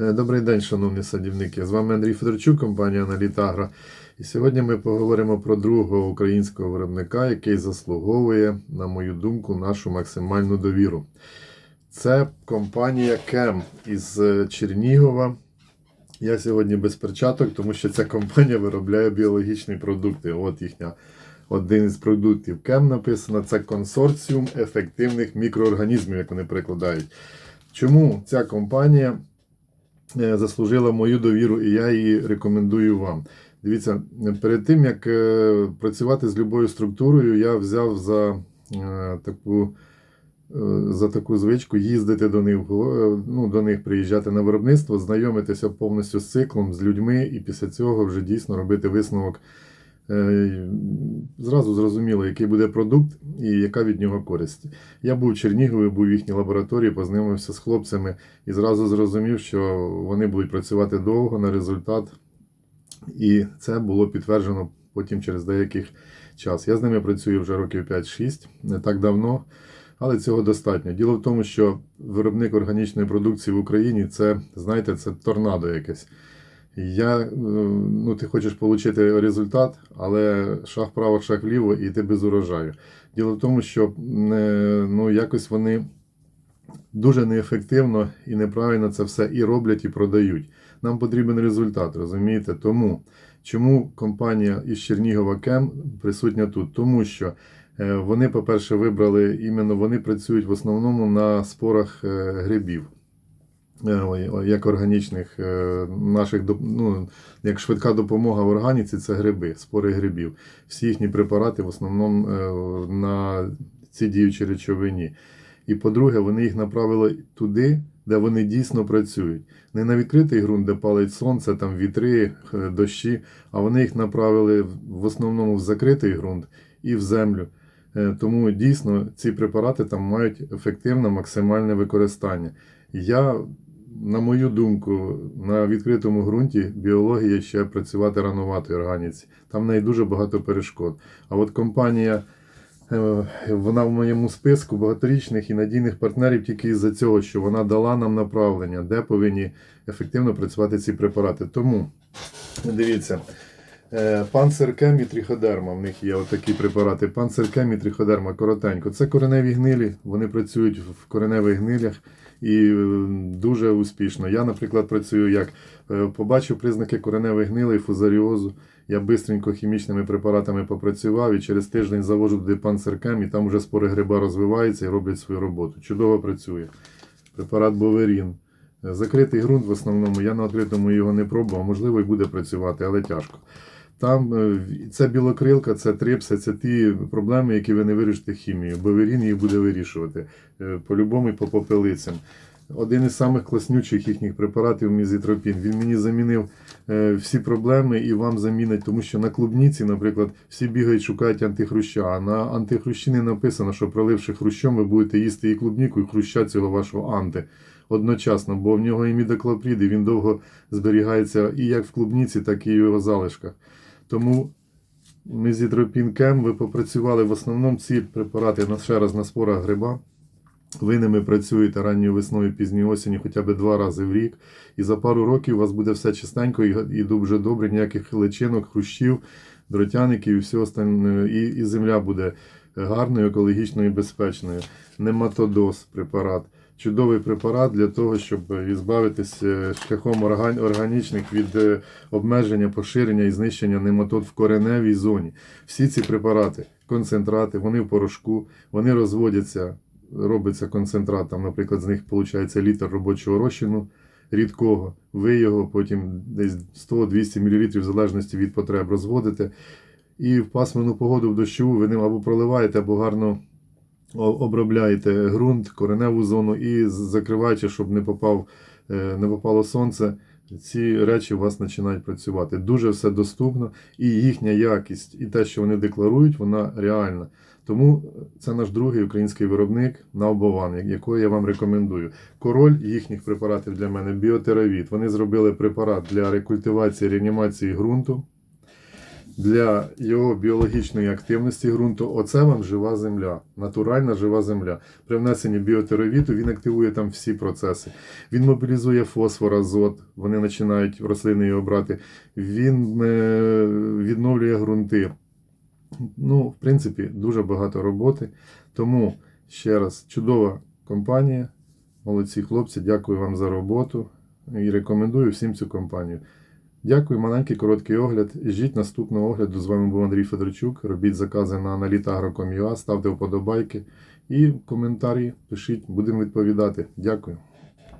Е, Добрий день, шановні садівники. З вами Андрій Федорчук, компанія Аналітагра. І сьогодні ми поговоримо про другого українського виробника, який заслуговує, на мою думку, нашу максимальну довіру. Це компанія Кем із е, Чернігова. Я сьогодні без перчаток, тому що ця компанія виробляє біологічні продукти. От їхня один із продуктів Кем написано: це консорціум ефективних мікроорганізмів, як вони перекладають. Чому ця компанія заслужила мою довіру, і я її рекомендую вам. Дивіться, перед тим як е, працювати з любою структурою, я взяв за е, таку. е, За таку звичку їздити до них, е, ну, до них приїжджати на виробництво, знайомитися повністю з циклом, з людьми, і після цього вже дійсно робити висновок. Зразу зрозуміло, який буде продукт і яка від нього користь. Я був в Чернігові, був в їхній лабораторії, познайомився з хлопцями і зразу зрозумів, що вони будуть працювати довго на результат. І це було підтверджено потім через деякий час. Я з ними працюю вже років 5-6, не так давно, але цього достатньо. Діло в тому, що виробник органічної продукції в Україні це, знаєте, це торнадо якесь. Я, е, ну, ти хочеш отримати результат, але шаг вправо, шаг вліво, і ти без урожаю. Діло в тому, що е, ну, якось вони дуже неефективно і неправильно це все і роблять, і продають. Нам потрібен результат, розумієте? Тому чому компанія із Чернігова Кем присутня тут? Тому що е, вони, по-перше, вибрали іменно вони працюють в основному на спорах грибів. Е, Як органічних е, наших ну, як швидка допомога в органіці, це гриби, спори грибів. Всі їхні препарати в основному е, на ці діючі речовині. І по-друге, вони їх направили туди, де вони дійсно працюють. Не на відкритий ґрунт, де палить сонце, там вітри, дощі, а вони їх направили в- основному в закритий ґрунт і в землю. Тому дійсно ці препарати там мають ефективне максимальне використання. Я, на мою думку, на відкритому ґрунті біологія ще працювати ранувато органіці. Там в неї дуже багато перешкод. А от компанія. Е, Вона в моєму списку багаторічних і надійних партнерів тільки із-за цього, що вона дала нам направлення, де повинні ефективно працювати ці препарати. Тому дивіться, е, панцеркем і тріходерма. В них є отакі препарати. Панцеркем і тріходерма коротенько. Це кореневі гнилі. Вони працюють в кореневих гнилях і е, дуже успішно. Я, наприклад, працюю як е, побачив признаки кореневих гнилей, фузаріозу. Я бистренько хімічними препаратами попрацював і через тиждень завожу туди панцеркем, і там вже спори гриба розвиваються і роблять свою роботу. Чудово працює. Препарат Боверін. Закритий ґрунт в основному, я на відкритому його не пробував, можливо, і буде працювати, але тяжко. Там це білокрилка, це трипси, це ті проблеми, які ви не вирішите хімією. Боверін їх буде вирішувати е, по-любому і по попелицям. Один із самих класнючих їхніх препаратів мізітропін. Він мені замінив е, всі проблеми і вам замінить, тому що на клубніці, наприклад, всі бігають, шукають антихруща. А на антихрущі не написано, що проливши хрущом, ви будете їсти і клубніку, і хруща цього вашого анти. Одночасно, бо в нього і мідоклопрід, і він довго зберігається і як в клубніці, так і в його залишках. Тому ми з кем ви попрацювали в основному ці препарати на ще раз на спорах гриба. Ви ними працюєте ранньою весною, пізньою осені, хоча б два рази в рік. І за пару років у вас буде все чистенько і дуже добре, ніяких личинок, хрущів, дротяників і все остальне. І, і земля буде гарною, екологічною і безпечною. Нематодоз препарат. Чудовий препарат для того, щоб ізбавитись е, шляхом органічних від е, обмеження, поширення і знищення нематод в кореневій зоні. Всі ці препарати, концентрати, вони в порошку, вони розводяться, робиться концентрат. Там, наприклад, з них виходить літр робочого розчину рідкого. Ви його потім десь 100-200 мл в залежності від потреб розводите. І в пасмурну погоду в дощову ви ним або проливаєте, або гарно обробляєте ґрунт, кореневу зону і з- закриваючи, щоб не, попав, е, не попало сонце. Ці речі у вас починають працювати. Дуже все доступно, і їхня якість, і те, що вони декларують, вона реальна. Тому це наш другий український виробник Наубован, якого я вам рекомендую. Король їхніх препаратів для мене біотеравіт. Вони зробили препарат для рекультивації реанімації ґрунту. Для його біологічної активності ґрунту. Оце вам жива земля, натуральна жива земля. При внесенні біотеровіту він активує там всі процеси. Він мобілізує фосфор, азот, вони починають рослини його брати. Він е, відновлює ґрунти. Ну, в принципі, дуже багато роботи. Тому ще раз, чудова компанія. Молодці хлопці, дякую вам за роботу і рекомендую всім цю компанію. Дякую, маленький короткий огляд. Жіть наступного огляду. З вами був Андрій Федорчук. Робіть закази на analytagro.com.ua, ставте вподобайки і коментарі пишіть, будемо відповідати. Дякую.